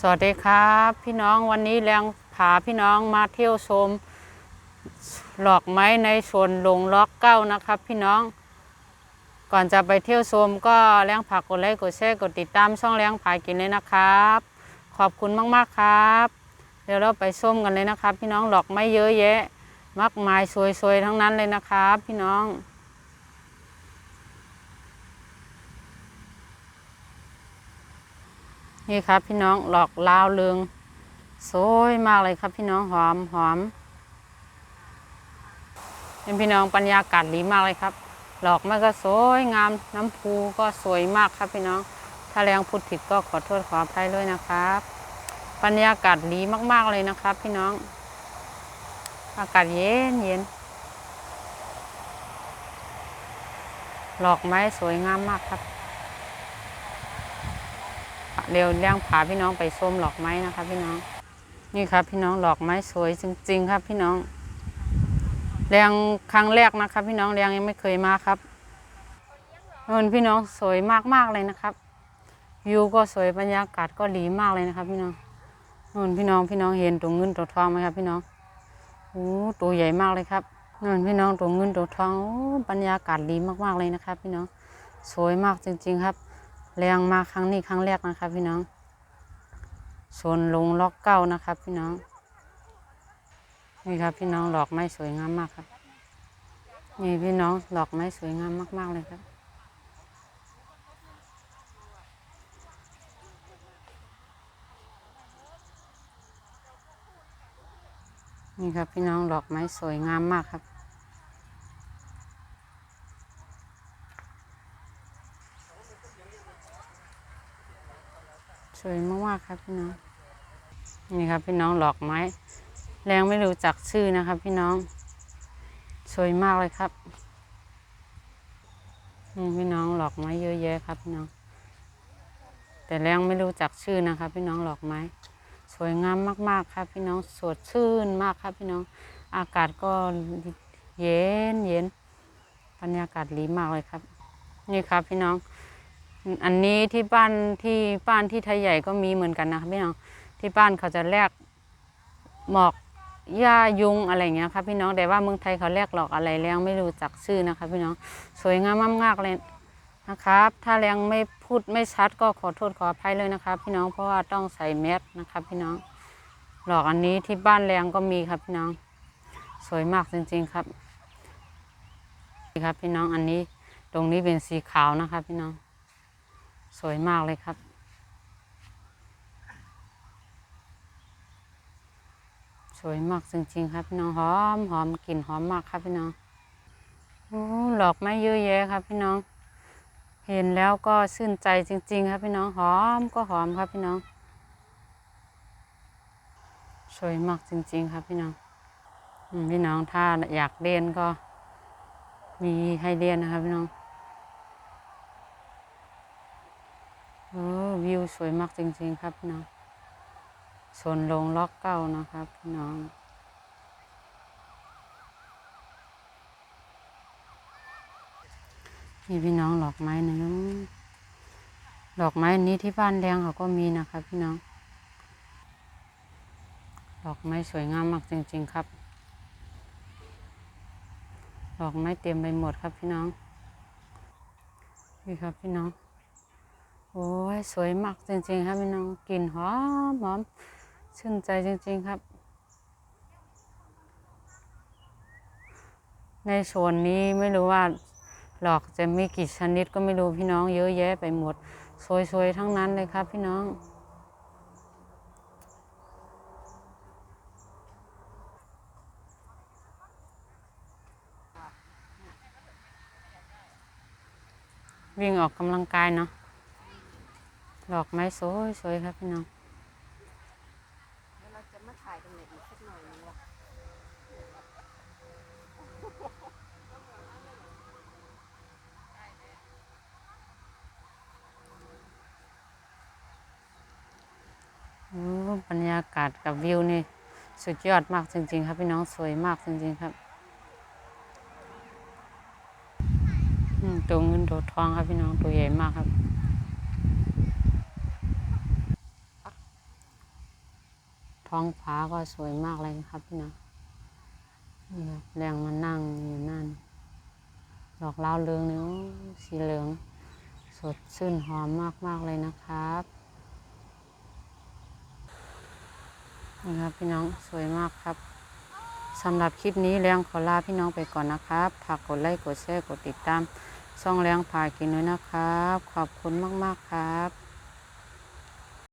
สวัสดีครับ พี่น้องวันนี้แรงพาพี่น้องมาเที่ยวชมหลอกไม้ในสวนหลงล็อกเก้านะครับ พี่น้อง ก่อนจะไปเที่ยวชมก็แรงผากกดไลค์กดแชร์กดติดตามช่องแรงผากินเลยนะครับ ขอบคุณมากๆครับ เดี๋ยวเราไปชมกันเลยนะครับ พี่น้องหลอกไม้เยอะแยะ มากมายสวยๆทั้งนั้นเลยนะครับ พี่น้อง นี่ครับพี่น้องหลอกลาวเรืองสวยมากเลยครับพี่น้องหอมหอมเป็นพี่น้องบรรยากาศดีมากเลยครับ หลอกมันก็สวยงามน้ำพูก็สวยมากครับพี่น้อง ถ้าแรงพูดผิดก็ขอโทษขออภัยด้วยนะครับบรรยากาศดีมาก ๆ เลยนะครับ พี่น้อง อากาศเย็นเย็นหลอกไม้สวยงามมากครับ เร็วเลี้ยงผาพี่น้องไปส้มหลอกไม้นะคะ พี่น้อง นี่ครับพี่น้องหลอกไม้สวยจริง ๆ ครับพี่น้องเรียงครั้งแรกนะครับ พี่น้องเรียงยังไม่เคยมาครับเงินพี่น้องสวยมากๆเลยนะครับวิวก็สวยบรรยากาศก็ดีมากเลยนะครับ พี่น้องเงินพี่น้องพี่น้องเห็นตัวเงินตัวทองไหมครับ พี่น้องโอ้ตัวใหญ่มากเลยครับเงินพี่น้องตัวเงินตัวทองโอ้บรรยากาศดีมากๆเลยนะครับ พี่น้องสวยมากจริง ๆ ครับ แรงมาครั้งนี้ครั้งแรกนะครับพี่น้องชนลงล็อกเก้านะครับพี่น้อง นี่ครับพี่น้องดอกไม้สวยงามมากครับ นี่พี่น้องดอกไม้สวยงามมาก ๆ เลยครับ นี่ครับพี่น้องดอกไม้สวยงามมากครับ วยมากๆครับพี่น้อง นี่ครับพี่น้องดอกไม้ แรงไม่รู้จักชื่อนะครับ พี่น้อง สวยมากเลยครับนี่พี่น้องดอกไม้เยอะแยะครับพี่น้อง แต่แรงไม่รู้จักชื่อนะครับ พี่น้องดอกไม้สวยงามมาก ๆ ครับ พี่น้องสดชื่นมากครับ พี่น้อง อากาศก็เย็นเย็นบรรยากาศดีมากเลยครับ นี่ครับพี่น้อง อันนี้ที่บ้านที่บ้านที่ไทยใหญ่ก็มีเหมือนกันนะครับพี่น้องที่บ้านเขาจะแลกหมอกหญ้ายุงอะไรอย่างเงี้ยครับพี่น้องแต่ว่าเมืองไทยเขาแลกหลอกอะไรแรงไม่รู้จักชื่อนะครับพี่น้องสวยงามมากๆเลยนะครับ ถ้าแรงไม่พูดไม่ชัดก็ขอโทษขออภัยเลยนะครับพี่น้องเพราะว่าต้องใส่แมสนะครับพี่น้องหลอกอันนี้ที่บ้านแรงก็มีครับพี่น้อง สวยมากจริง ๆครับดีครับพี่น้องอันนี้ตรงนี้เป็นสีขาวนะครับพี่น้อง สวยมากเลยครับ สวยมากจริงๆครับพี่น้องหอมหอมกลิ่นหอมมากครับพี่น้องโอ้หลอกไม้เยอะแยะครับพี่น้อง เห็นแล้วก็ชื่นใจจริง ๆ ครับพี่น้องหอมก็หอมครับพี่น้อง สวยมากจริง ๆ ครับพี่น้องพี่น้องถ้าอยากเรียนก็มีให้เรียนนะครับพี่น้อง เออ วิวสวยมากจริงๆครับพี่น้องสวนลงล็อกเก้านะครับพี่น้องนี่พี่น้องดอกไม้นะน้องดอกไม้อันนี้ที่บ้านแดงเขาก็มีนะครับพี่น้อง ดอกไม้สวยงามมากจริง ๆครับ ดอกไม้เต็มไปหมดครับพี่น้อง นี่ครับพี่น้อง โอ้ยสวยมากจริงๆ ครับพี่น้องกลิ่นหอมหอมชื่นใจจริง ๆครับ ในสวนนี้ไม่รู้ว่าหลอกจะมีกี่ชนิดก็ไม่รู้พี่น้องเยอะแยะไปหมด สวยๆ ทั้งนั้นเลยครับพี่น้องวิ่งออกกำลังกายเนาะ ดอกไม้สวยสวยครับพี่น้องเราจะมาถ่ายตรงไหนอีกสักหน่อยนึงวะโอ้บรรยากาศกับวิวนี่สุดยอดมากจริง ๆ ครับพี่น้องสวยมากจริง ๆ ครับตัวเงินตัวทองครับพี่น้องตัวใหญ่มากครับ ท้องฟ้าก็สวยมากเลยนะครับพี่น้องนี่ครับแรงมานั่งอยู่นั่น ดอกลาวเรืองเนี่ยโอ้สีเหลือง สดชื่นหอมมากๆเลยนะครับนะครับพี่น้องสวยมากครับสำหรับคลิปนี้แรงขอลาพี่น้องไปก่อนนะครับฝากกดไลค์กดแชร์กดติดตามช่องแรงพากินด้วยนะครับ ขอบคุณมากๆครับ